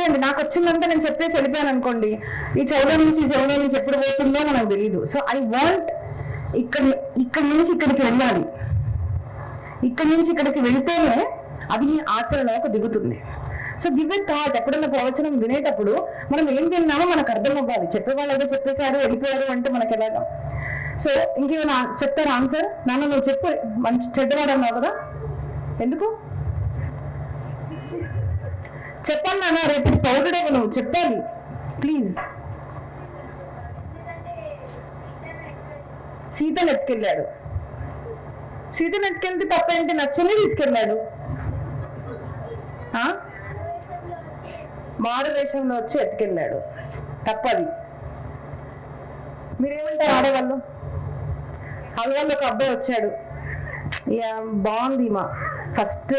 వదిలేయండి నాకు వచ్చిందంతా నేను చెప్పేసి వెళ్ళిపోయాను అనుకోండి ఈ చౌడ నుంచి ఈ నుంచి ఎప్పుడు పోతుందో మనకు తెలియదు సో ఐ వాంట్ ఇక్కడ ఇక్కడ నుంచి ఇక్కడికి వెళ్ళాలి. ఇక్కడ నుంచి ఇక్కడికి వెళితేనే అది మీ ఆచరణకు దిగుతుంది. సో గివ్ ఇట్ థాట్ ఎప్పుడైనా ప్రవచనం వినేటప్పుడు మనం ఏం తిన్నామో మనకు అర్థం అవ్వాలి. చెప్పేవాళ్ళు ఏదో చెప్పేశారు వెళ్ళిపోయారు అంటే మనకి ఎలాగా? సో ఇంకేమైనా చెప్తారు? ఆన్సర్? నాన్న నువ్వు చెప్పు. మంచి చెడ్డవాడు అన్నావు కదా? ఎందుకు? చెప్పండి నాన్న రేపు పౌరుడే నువ్వు చెప్పాలి. ప్లీజ్ సీతను ఎత్తుకెళ్ళాడు. సీతను ఎత్తుకెళ్తే తప్పేంటి? నచ్చని తీసుకెళ్ళాడు. ఆ? మారు వేషంలో వచ్చి ఎత్తుకెళ్ళాడు. తప్పది. మీరేమంటారు ఆడవాళ్ళు? ఆడవాళ్ళు ఒక అబ్బాయి వచ్చాడు. బాగుంది మా ఫస్ట్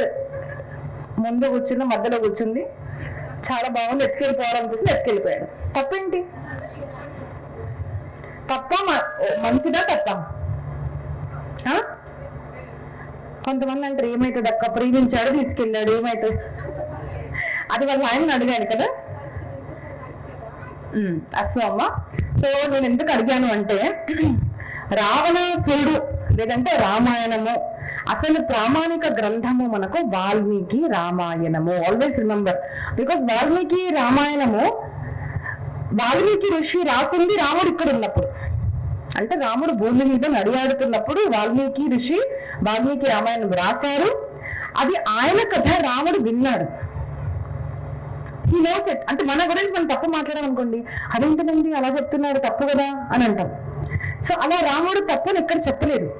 ముందు కూర్చుంది మధ్యలో కూర్చుంది. చాలా బాగుంది ఎత్తుకెళ్ళిపోవాలనిపిస్తుంది ఎత్తుకెళ్ళిపోయాడు. తప్పేంటి? తప్ప మ- మంచిదా తప్ప? కొంతమంది అంటారు ఏమైతుంది అక్క? ప్రేమించాడు తీసుకెళ్ళాడు ఏమైతుంది? అది వాళ్ళ ఆయన అడిగాను కదా? అసలు అమ్మ. సో నేను ఎందుకు అడిగాను అంటే రావణాసురుడు లేదంటే రామాయణము అసలు ప్రామాణిక గ్రంథము మనకు వాల్మీకి రామాయణము. ఆల్వేస్ రిమెంబర్ బికాస్ వాల్మీకి రామాయణము వాల్మీకి ఋషి రాసింది రాముడు ఇక్కడ ఉన్నప్పుడు. అంటే రాముడు భూమి మీద నడియాడుతున్నప్పుడు వాల్మీకి ఋషి వాల్మీకి రామాయణం రాశారు. అది ఆయన కథ రాముడు విన్నాడు. ఈ నోస్ ఇట్ అంటే మన గురించి మనం తప్పు మాట్లాడాం అనుకోండి అదేంటండి అలా చెప్తున్నారు తప్పు కదా? అని అంటాం. సో అలా రాముడు తప్పుని ఎక్కడ చెప్పలేదు.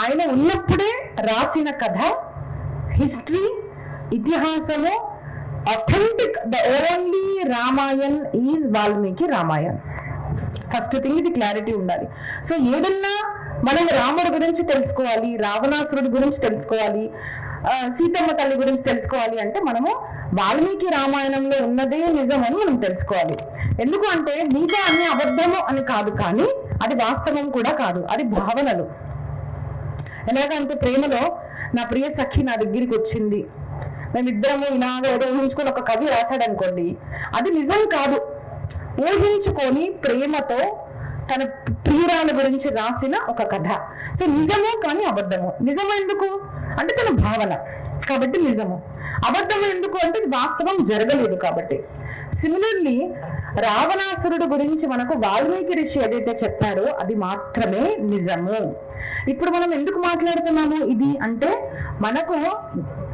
ఆయన ఉన్నప్పుడే రాసిన కథ history ఇతిహాసము authentic the only Ramayan is Valmiki Ramayan. First thing ఇది క్లారిటీ ఉండాలి. సో ఏదన్నా మనం రాముడి గురించి తెలుసుకోవాలి రావణాసురుడి గురించి తెలుసుకోవాలి సీతమ్మ తల్లి గురించి తెలుసుకోవాలి అంటే మనము వాల్మీకి రామాయణంలో ఉన్నదే నిజం అని మనం తెలుసుకోవాలి. ఎందుకు అంటే మిగతా అన్ని అబద్ధము అని కాదు కానీ అది వాస్తవం కూడా కాదు. అది భావనలు. ఎలాగంటే ప్రేమలో నా ప్రియ సఖి నా దగ్గరికి వచ్చింది. మేమిద్దరము ఇలాగ ఏదో ఊహించుకొని ఒక కవి రాశాడనుకోండి అది నిజం కాదు. ఊహించుకొని ప్రేమతో తన ప్రియురాల గురించి రాసిన ఒక కథ. సో నిజము కానీ అబద్ధము? నిజం ఎందుకు? అంటే తన భావన. కాబట్టి నిజము. అబద్ధం ఎందుకు అంటే వాస్తవం జరగలేదు కాబట్టి. సిమిలర్లీ రావణాసురుడు గురించి మనకు వాల్మీకి ఋషి ఏదైతే చెప్పారో అది మాత్రమే నిజము. ఇప్పుడు మనం ఎందుకు మాట్లాడుతున్నాము ఇది? అంటే మనకు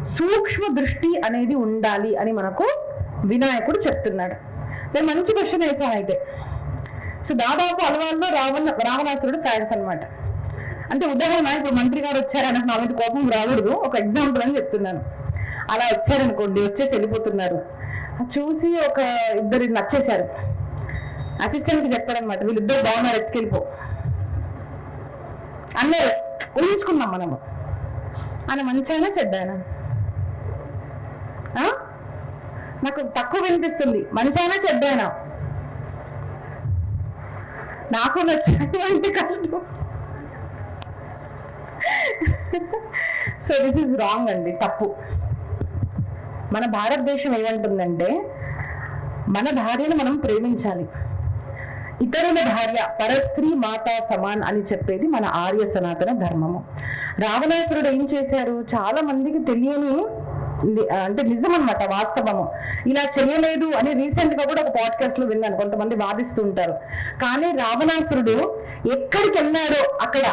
సూక్ష్మ దృష్టి అనేది ఉండాలి అని మనకు వినాయకుడు చెప్తున్నాడు. నేను మంచి క్వశ్చన్ వేసాను అయితే? సో దాదాపు అలవాళ్ళు రావణ రావణాసురుడు ఫ్యాన్స్ అనమాట అంటే ఉదాహరణ ఇప్పుడు మంత్రి గారు వచ్చారని నా మీద కోపం రాకూడదు. ఒక ఎగ్జాంపుల్ అని చెప్తున్నాను. అలా వచ్చారనుకోండి వచ్చేసి వెళ్ళిపోతున్నారు. చూసి ఒక ఇద్దరు నచ్చేశారు. అసిస్టెంట్కి చెప్పారనమాట వీళ్ళిద్దరు బాగున్నారు ఎత్తుకెళ్ళిపో. అన్నారు ఊహించుకున్నాం మనము. ఆయన మంచి చెడ్డాయన. నాకు తక్కువ వినిపిస్తుంది. మంచి చెడ్డాయన. నాకు నచ్చినటువంటి కష్టం. సో దిస్ ఇస్ రాంగ్ అండి తప్పు. మన భారతదేశం ఏమంటుందంటే మన భార్యను మనం ప్రేమించాలి. ఇతరుల భార్య పరస్త్రీ మాతా సమాన్ అని చెప్పేది మన ఆర్య సనాతన ధర్మము. రావణాసురుడు ఏం చేశారు చాలా మందికి తెలియని అంటే నిజం అన్నమాట వాస్తవము. ఇలా చేయలేదు అని రీసెంట్గా కూడా ఒక పాడ్కాస్ట్లో విన్నాను కొంతమంది వాదిస్తూ ఉంటారు కానీ రావణాసురుడు ఎక్కడికి వెళ్ళాడో అక్కడ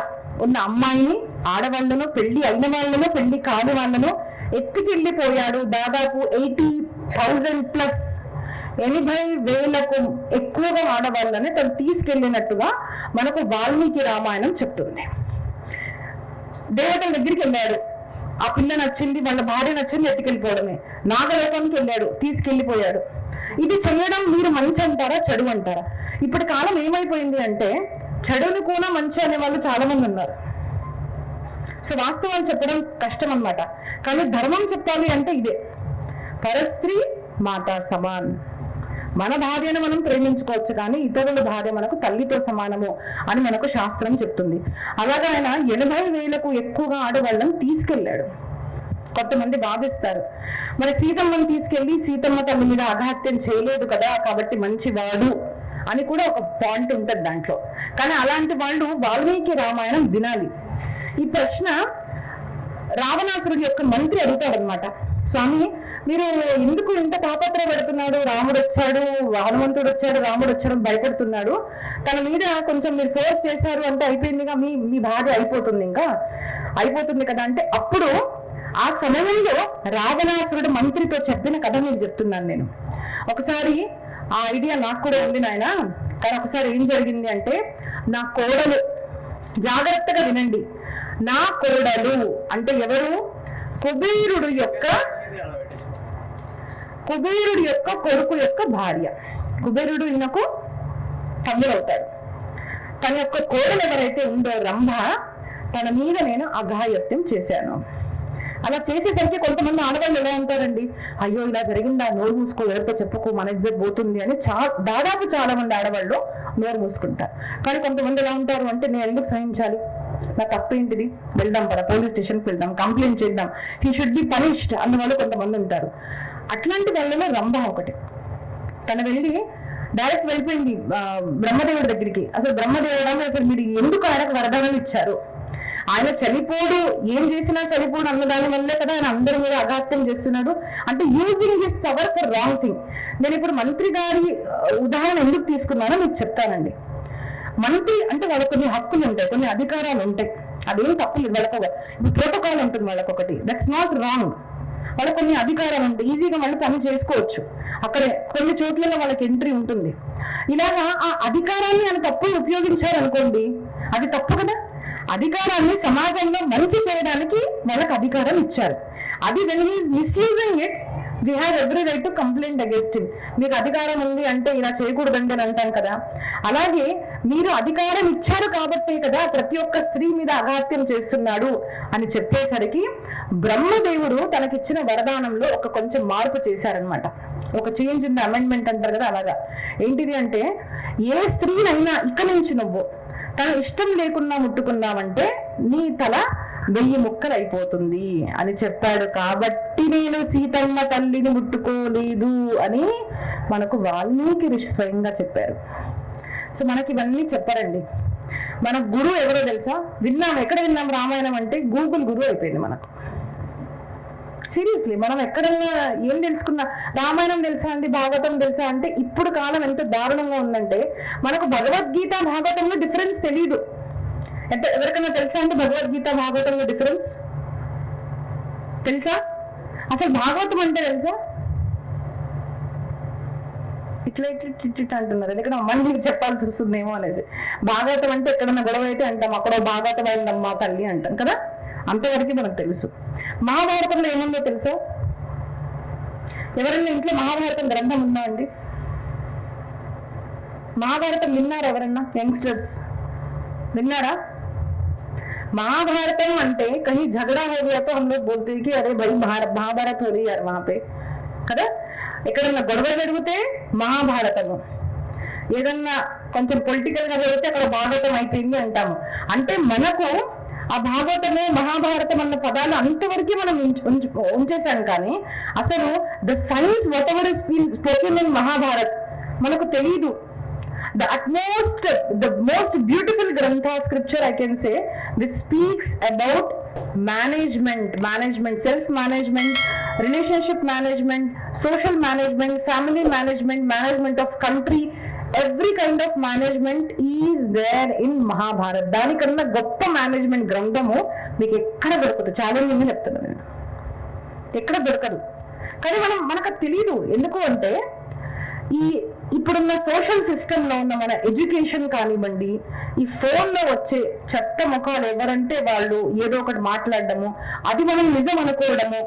ఉన్న అమ్మాయిని ఆడవాళ్ళను పెళ్ళి అయిన వాళ్ళను పెళ్ళి కాని వాళ్ళను ఎత్తుకెళ్ళిపోయాడు దాదాపు ఎయిటీ థౌజండ్ ప్లస్ ఎనభై వేలకు ఎక్కువగా ఆడవాళ్ళని తను తీసుకెళ్ళినట్టుగా మనకు వాల్మీకి రామాయణం చెప్తుంది. దేవతల దగ్గరికి వెళ్ళాడు. ఆ పిల్ల నచ్చింది వాళ్ళ భార్య నచ్చింది ఎత్తుకెళ్ళిపోవడమే. నాగలోకానికి వెళ్ళాడు తీసుకెళ్ళిపోయాడు. ఇది చేయడం మీరు మంచి అంటారా చెడు అంటారా? ఇప్పటి కాలం ఏమైపోయింది అంటే చెడును కూడా మంచి అనే వాళ్ళు చాలా మంది ఉన్నారు. సో వాస్తవాలు చెప్పడం కష్టం అన్నమాట. కానీ ధర్మం చెప్పాలి అంటే ఇదే. పరస్త్రీ మాతా సమాన్. మన భార్యను మనం ప్రేమించుకోవచ్చు కానీ ఇతరుల భార్య మనకు తల్లితో సమానము అని మనకు శాస్త్రం చెప్తుంది. అలాగే ఆయన ఎనభై వేలకు ఎక్కువగా ఆడవాళ్ళని తీసుకెళ్ళాడు. కొంతమంది భావిస్తారు మరి సీతమ్మని తీసుకెళ్ళి సీతమ్మ తల్లి మీద అఘాత్యం చేయలేదు కదా కాబట్టి మంచి వాడు అని కూడా ఒక పాయింట్ ఉంటుంది దాంట్లో. కానీ అలాంటి వాళ్ళు వాల్మీకి రామాయణం వినాలి. ఈ ప్రశ్న రావణాసురుడి యొక్క మంత్రి అడుగుతాడనమాట స్వామి మీరు ఎందుకు ఇంత తాపత్ర పెడుతున్నాడు రాముడు వచ్చాడు హనుమంతుడు వచ్చాడు రాముడు వచ్చాడు భయపడుతున్నాడు. తన మీద కొంచెం మీరు ఫోర్స్ చేశారు అంటే అయిపోయిందిగా మీ మీ బాధ అయిపోతుంది ఇంకా. అయిపోతుంది కదా అంటే అప్పుడు ఆ సమయంలో రావణాసురుడు మంత్రితో చెప్పిన కథ మీరు చెప్తున్నాను నేను. ఒకసారి ఆ ఐడియా నాకు కూడా ఉంది నాయన. కానీ ఒకసారి ఏం జరిగింది అంటే నా కోడలు జాగ్రత్తగా వినండి. నా కోడలు అంటే ఎవరు? కుబేరుడు యొక్క కుబేరుడు యొక్క కొడుకు యొక్క భార్య. కుబేరుడు ఈయనకు తమ్ముడవుతాడు. తన యొక్క కోడలు ఎవరైతే ఉందో రంభ తన మీద నేను అఘాయత్యం చేశాను. అలా చేసేసరికి కొంతమంది ఆడవాళ్ళు ఎలా ఉంటారండి? అయ్యో ఇలా జరిగిందా? నోరు మూసుకో ఎవరితో చెప్పుకో మన ఇద్దరు పోతుంది అని చా దాదాపు చాలా మంది ఆడవాళ్ళు నోరు మూసుకుంటారు. కానీ కొంతమంది ఎలా ఉంటారు అంటే నేను ఎందుకు సహించాలి? నా తప్పు ఏంటిది? వెళ్దాం పద పోలీస్ స్టేషన్కి వెళ్దాం కంప్లైంట్ చేద్దాం. హీ షుడ్ బి పనిష్డ్ వాళ్ళు కొంతమంది ఉంటారు. అట్లాంటి వాళ్ళలో రంభ ఒకటి. తను వెళ్ళి డైరెక్ట్ వెళ్ళిపోయింది బ్రహ్మదేవుడి దగ్గరికి. అసలు బ్రహ్మదేవుడు అసలు మీరు ఎందుకు ఆయనకు వరదానం ఇచ్చారు? ఆయన చనిపోడు ఏం చేసినా చనిపోడు అన్న దాని వల్లే కదా ఆయన అందరి మీద అఘాత్యం చేస్తున్నాడు. అంటే using his power for wrong thing నేను ఇప్పుడు మంత్రి గారి ఉదాహరణ ఎందుకు తీసుకున్నానో మీకు చెప్తానండి. మంత్రి అంటే వాళ్ళకి కొన్ని హక్కులు ఉంటాయి కొన్ని అధికారాలు ఉంటాయి. అదేం తప్పు లేదు వాళ్ళకు ఇప్పుడు ప్రోటోకాల్ ఉంటుంది వాళ్ళకొకటి. దట్స్ నాట్ రాంగ్ వాళ్ళకి కొన్ని అధికారాలు ఉంటాయి ఈజీగా వాళ్ళు పని చేసుకోవచ్చు. అక్కడ కొన్ని చోట్లలో వాళ్ళకి ఎంట్రీ ఉంటుంది. ఇలాగా ఆ అధికారాన్ని ఆయన తప్పు ఉపయోగించారనుకోండి అది తప్పు కదా? అధికారాన్ని సమాజంలో మంచి చేయడానికి వాళ్ళకి అధికారం ఇచ్చారు. అది when he's misusing it we have every right to complaint against him మీకు అధికారం ఉంది అంటే ఇలా చేయకూడదండి అని అంటాం కదా. అలాగే మీరు అధికారం ఇచ్చారు కాబట్టే కదా ప్రతి ఒక్క స్త్రీ మీద అఘాత్యం చేస్తున్నాడు అని చెప్పేసరికి బ్రహ్మదేవుడు తనకిచ్చిన వరదానంలో ఒక కొంచెం మార్పు చేశారనమాట ఒక చేంజ్ ఇన్ అమెండ్మెంట్ అంటారు కదా అలాగా. ఏంటిది అంటే ఏ స్త్రీనైనా ఇక నుంచి నువ్వు తన ఇష్టం లేకుండా ముట్టుకున్నావంటే నీ తల వెయ్యి ముక్కలైపోతుంది అని చెప్పాడు కాబట్టి నేను సీతమ్మ తల్లిని ముట్టుకోలేదు అని మనకు వాల్మీకి ఋషి స్వయంగా చెప్పారు. సో మనకి ఇవన్నీ చెప్పారండి. మన గురువు ఎవరో తెలుసా? విన్నాం ఎక్కడ విన్నాం రామాయణం అంటే గూగుల్ గురువు అయిపోయింది మనకు. సీరియస్లీ మనం ఎక్కడన్నా ఏం తెలుసుకున్నా రామాయణం తెలుసా అండి భాగవతం తెలుసా అంటే ఇప్పుడు కాలం ఎంత దారుణంగా ఉందంటే మనకు భగవద్గీత భాగవతంలో డిఫరెన్స్ తెలియదు అంటే ఎవరికైనా తెలుసా అంటే భగవద్గీత భాగవతంలో డిఫరెన్స్ తెలుసా? అసలు భాగవతం అంటే తెలుసా? ఇట్లా ఇట్లా అంటున్నారు. ఎందుకంటే మళ్ళీ మీకు చెప్పాల్సి వస్తుందేమో అనేసి. భాగవతం అంటే ఎక్కడన్నా గొడవ అయితే అంటాం. అక్కడ భాగవతం అయిందమ్మా తల్లి అంటాం కదా? అంతవరకు మనకు తెలుసు. మహాభారతంలో ఏముందో తెలుసా? ఎవరైనా ఇంట్లో మహాభారతం గ్రంథం ఉందా అండి? మహాభారతం విన్నారు ఎవరన్నా యంగ్స్టర్స్? విన్నారా? महाभारतम అంటే कहीं झगड़ा हो गया तो हम लोग बोलते हैं कि अरे भाई महार- महाभारत हो रही है यार वहां पे కదా ఎక్కడన్నా గొడవ జరిగితే మహాభారతము ఏదన్నా కొంచెం పొలిటికల్ గా జరిగితే అక్కడ భాగవతం అయిపోయింది అంటాము అంటే మనకు ఆ భాగవతము మహాభారతం అన్న పదాలు అంతవరకు మనం ఉంచ- ఉంచ- ఉంచేసాం కానీ అసలు the science whatever is spoken in Mahabharat మనకు తెలియదు the utmost the most beautiful grantha scripture i can say which speaks about management management self management relationship management social management family management management of country every kind of management is there in mahabharat దానికన్నా గొప్ప management గ్రంథము మీకు ఎక్కడ దొరకదు challenging చెప్తున్నాను నేను ఎక్కడ దొరకదు కానీ మనం మనకు అది తెలియదు ఎందుకు అంటే ఈ ఇప్పుడున్న సోషల్ సిస్టమ్లో ఉన్న మన ఎడ్యుకేషన్ కానివ్వండి ఈ ఫోన్లో వచ్చే చెత్త ముఖాలు ఎవరంటే వాళ్ళు ఏదో ఒకటి మాట్లాడడము అది మనం నిజం అనుకోవడము.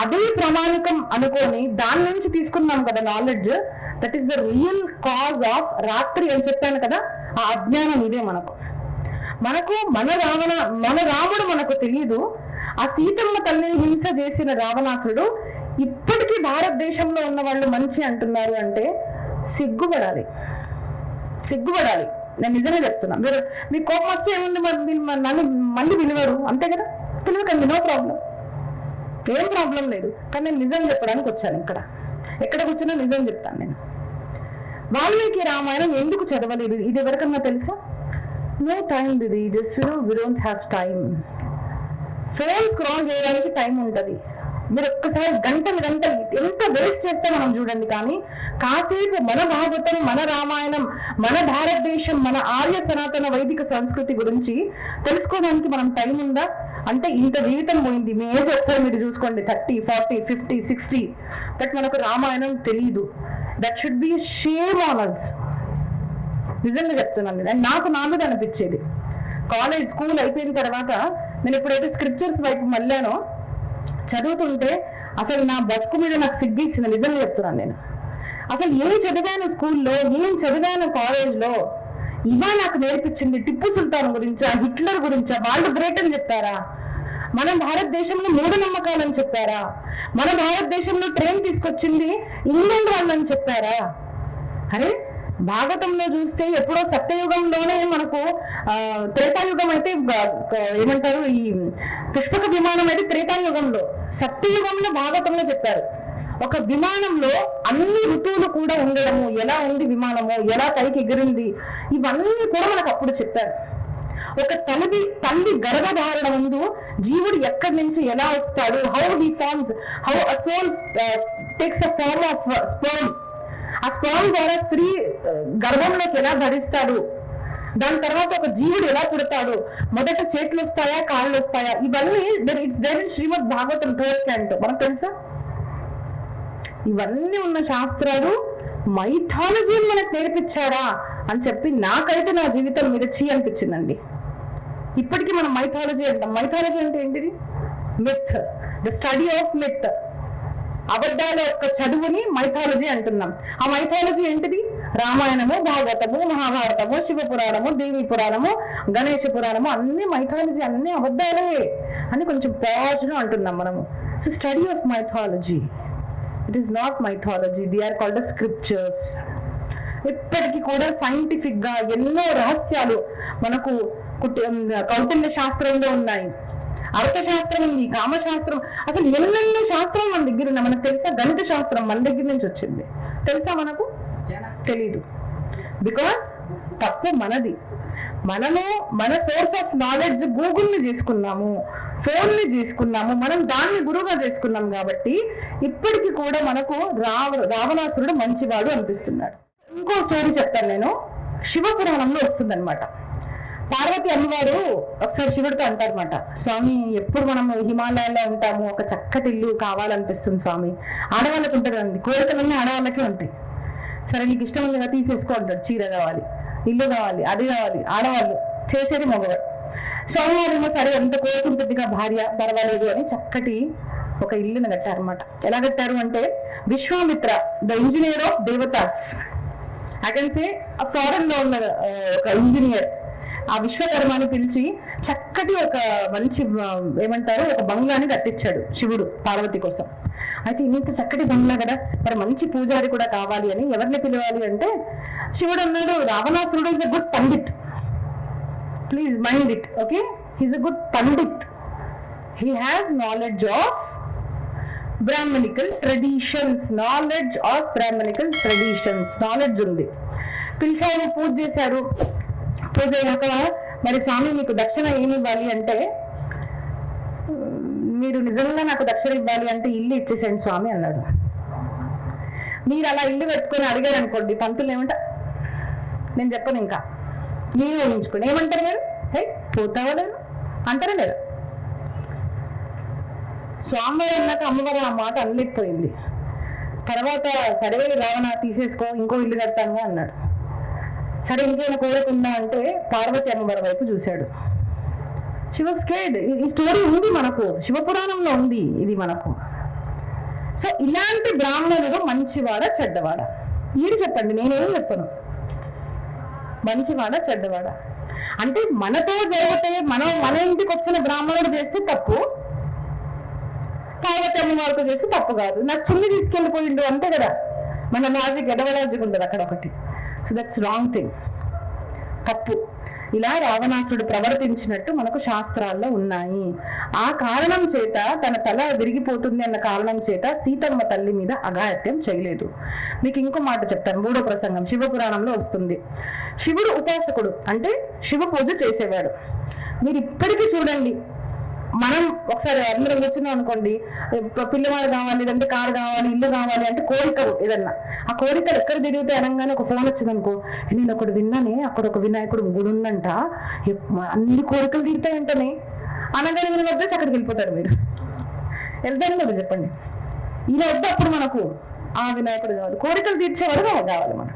అదే ప్రామాణికం అనుకొని దాని నుంచి తీసుకున్నాం కదా knowledge that is the real cause of రాత్రి అని చెప్పాను కదా ఆ అజ్ఞానం ఇదే మనకు. మనకు మన రావణ మన రాముడు మనకు తెలియదు ఆ సీతమ్మ తల్లిని హింస చేసిన రావణాసుడు ఇప్పటికీ భారతదేశంలో ఉన్న వాళ్ళు మంచి అంటున్నారు అంటే సిగ్గుపడాలి. సిగ్గుపడాలి. నేను నిజమే చెప్తున్నా. మీరు మీ కోపం వస్తే ఏముంది మరి? నన్ను మళ్ళీ పిలివారు. అంతే కదా? పిలవకండి నో ప్రాబ్లం ఏం ప్రాబ్లం లేదు. కానీ నేను నిజం చెప్పడానికి వచ్చాను ఇక్కడ. ఎక్కడ కూర్చున్నా నిజం చెప్తాను నేను. వాల్మీకి రామాయణం ఎందుకు చదవలేదు? ఇది ఎవరికన్నా తెలుసా? నో టైం ఇది just we don't have time phone scroll చేయడానికి టైం ఉంటుంది. మీరు ఒక్కసారి గంటలు గంటలు ఎంత వేస్ట్ చేస్తే మనం చూడండి కానీ కాసేపు మన భాగవతం మన రామాయణం మన భారతదేశం మన ఆర్య సనాతన వైదిక సంస్కృతి గురించి తెలుసుకోవడానికి మనం టైం ఉందా? అంటే ఇంత జీవితం పోయింది. మీ ఏజ్ ఒకసారి మీరు చూసుకోండి. Thirty forty fifty sixty. But మనకు రామాయణం తెలియదు that should be shame on us నిజంగా చెప్తున్నాను. నేను. నాకు నా అనిపించేది. కాలేజ్ స్కూల్ అయిపోయిన తర్వాత నేను ఎప్పుడైతే స్క్రిప్చర్స్ వైపు మళ్ళానో చదువుతుంటే అసలు నా బతుకు మీద నాకు సిగ్గిచ్చింది నిజం చెప్తున్నాను నేను. అసలు ఏం చదివాను స్కూల్లో ఏం చదివాను కాలేజ్లో? ఇవా నాకు నేర్పించింది టిప్పు సుల్తాన్ గురించా హిట్లర్ గురించా? వాళ్ళు గ్రేట్ అని చెప్పారా? మన భారతదేశంలో మూఢనమ్మకాలని చెప్పారా? మన భారతదేశంలో ట్రైన్ తీసుకొచ్చింది ఇంగ్లాండ్ వాళ్ళని చెప్పారా? అరే భాగవతంలో చూస్తే ఎప్పుడో సత్యయుగంలోనే మనకు ఆ, త్రేతాయుగం అయితే ఏమంటారు ఈ పుష్పక విమానం అయితే త్రేతాయుగంలో. సత్యయుగంలో భాగవతంలో చెప్పారు. ఒక విమానంలో అన్ని ఋతువులు కూడా ఉండడము ఎలా ఉంది విమానము ఎలా పైకి ఎగిరింది ఇవన్నీ కూడా మనకు అప్పుడు చెప్పారు. ఒక తల్లి తల్లి గర్భధారణ ముందు జీవుడు ఎక్కడి నుంచి ఎలా వస్తాడు? How he forms how a soul takes a form of sperm ఆ స్పర్మ్ ద్వారా స్త్రీ గర్భంలోకి ఎలా ధరిస్తాడు? దాని తర్వాత ఒక జీవుడు ఎలా పుడతాడు? మొదట చేతులు వస్తాయా కాళ్ళు వస్తాయా? ఇవన్నీ it's there in Srimad Bhagavatam third canto మనకు తెలుసా? ఇవన్నీ ఉన్న శాస్త్రాలు మైథాలజీ మనకు నేర్పించారా అని చెప్పి నాకైతే నా జీవితం మీద అనిపించిందండి. ఇప్పటికీ మనం మైథాలజీ అంటాం. మైథాలజీ అంటే ఏంటిది? Myth the study of myth అబద్ధాల యొక్క చదువుని మైథాలజీ అంటున్నాం. ఆ మైథాలజీ ఏంటిది? రామాయణము భాగవతము మహాభారతము శివ పురాణము దేవి పురాణము గణేష పురాణము అన్ని మైథాలజీ అన్ని అబద్ధాలే అని కొంచెం పాజ్గా అంటున్నాం మనము. So study of mythology it is not mythology they are called scriptures ఇప్పటికీ కూడా సైంటిఫిక్గా ఎన్నో రహస్యాలు మనకు కౌటిల్య శాస్త్రంలో ఉన్నాయి. అర్థశాస్త్రం ఉంది కామశాస్త్రం అసలు ఎన్నెన్నో శాస్త్రం మన దగ్గర ఉన్నాయి. మనకు తెలుసా గణిత శాస్త్రం మన దగ్గర నుంచి వచ్చింది. తెలుసా మనకు? తెలీదు. బికాస్ తప్పు మనది. మనము మన సోర్స్ ఆఫ్ నాలెడ్జ్ గూగుల్ని తీసుకున్నాము. ఫోన్ని తీసుకున్నాము. మనం దాన్ని గురువుగా చేసుకున్నాం కాబట్టి ఇప్పటికీ కూడా మనకు రావ రావణాసురుడు మంచివాడు అనిపిస్తున్నాడు. ఇంకో స్టోరీ చెప్తాను నేను. శివపురాణంలో వస్తుందన్నమాట. పార్వతి అమ్మవారు ఒకసారి శివుడితో అంటారనమాట స్వామి ఎప్పుడు మనం హిమాలయాల్లో ఉంటాము? ఒక చక్కటి ఇల్లు కావాలనిపిస్తుంది స్వామి. ఆడవాళ్ళకి ఉంటుందండి కోరికలన్నీ ఆడవాళ్ళకే ఉంటాయి. సరే నీకు ఇష్టం ఉంది కదా తీసేసుకో అంటాడు. చీర కావాలి ఇల్లు కావాలి అది కావాలి ఆడవాళ్ళు చేసేది మగవాడు స్వామివారేమో సరే ఎంత కోరుకుంటుందిగా భార్య పర్వాలేదు అని చక్కటి ఒక ఇల్లుని కట్టారనమాట ఎలా కట్టారు అంటే విశ్వామిత్ర ద ఇంజనీర్ ఆఫ్ దేవతాస్. ఐ సే ఫారెన్లో ఉన్న ఒక ఇంజనీర్. ఆ విశ్వకర్మని పిలిచి చక్కటి ఒక మంచి ఏమంటారు ఒక బంగ్లాని కట్టించాడు శివుడు పార్వతి కోసం. అయితే ఇంత చక్కటి బంగ్లా కదా మరి మంచి పూజారి కూడా కావాలి అని ఎవరిని పిలవాలి అంటే శివుడు అన్నాడు రావణాసురుడు is a good pandit. Please mind it okay he's a good pandit. He has knowledge of brahminical traditions knowledge of brahminical traditions knowledge ఉంది. పిలిచారు పూజ చేశారు. పూజ అయినాక మరి స్వామి మీకు దక్షిణ ఏమి ఇవ్వాలి అంటే మీరు నిజంగా నాకు దక్షిణ ఇవ్వాలి అంటే ఇల్లు ఇచ్చేసేయండి స్వామి అన్నాడు. మీరు అలా ఇల్లు పెట్టుకొని అడిగారు అనుకోండి పంతులు ఏమంటా నేను చెప్పను ఇంకా. మీరు ఊహించుకోండి. ఏమంటారు మీరు? హే పోతావా లేదు? అంటారా లేదా? స్వామివారు అన్నాక అమ్మవారు ఆ మాట అనలేకపోయింది. తర్వాత సరే రావణ తీసేసుకో ఇంకో ఇల్లు కడతాను అన్నాడు. సరే ఇంకేమైనా కోరిక అంటే పార్వతి అమ్మవారి వైపు చూశాడు. శివ స్కేడ్ ఈ స్టోరీ ఉంది మనకు. శివపురాణంలో ఉంది ఇది మనకు. సో ఇలాంటి బ్రాహ్మణుడు మంచివాడ చెడ్డవాడ. మీరు చెప్పండి నేనేం చెప్పను? మంచివాడ చెడ్డవాడ. అంటే మనతో జరిగితే మనం మన ఇంటికి వచ్చిన బ్రాహ్మణుడు చేస్తే తప్పు. పార్వతి అమ్మవారితో చేస్తే తప్పు కాదు. నచ్చింది తీసుకెళ్ళిపోయిండు అంతే కదా. మన లాజిక్ ఎడవ లాజిక్ అక్కడ ఒకటి. సో దట్స్ రాంగ్ థింగ్ తప్పు. ఇలా రావణాసురుడు ప్రవర్తించినట్టు మనకు శాస్త్రాల్లో ఉన్నాయి. ఆ కారణం చేత తన తల విరిగిపోతుంది అన్న కారణం చేత సీతమ్మ తల్లి మీద అఘాయత్యం చేయలేదు. మీకు ఇంకో మాట చెప్తాను. మూడో ప్రసంగం. శివ పురాణంలో వస్తుంది. శివుడు ఉపాసకుడు అంటే శివ పూజ చేసేవాడు. మీరు ఇప్పటికీ చూడండి. మనం ఒకసారి అందరం కూర్చున్నాం అనుకోండి పిల్లవాడు కావాలి లేదంటే కారు కావాలి ఇల్లు కావాలి అంటే కోరికలు ఏదన్నా. ఆ కోరికలు ఎక్కడ తిరిగితే అనగానే ఒక ఫోన్ వచ్చింది అనుకో నేను ఒకటి విన్నానే అక్కడ ఒక వినాయకుడు గుడి ఉందంట అన్ని కోరికలు తీరుతాయంటనే అనగానే మీరు వద్ద అక్కడికి వెళ్ళిపోతారు మీరు. వెళ్తారు కదా చెప్పండి. ఇలా వద్ద అప్పుడు మనకు ఆ వినాయకుడు కావాలి. కోరికలు తీర్చేవాడు కావాలి మనకు.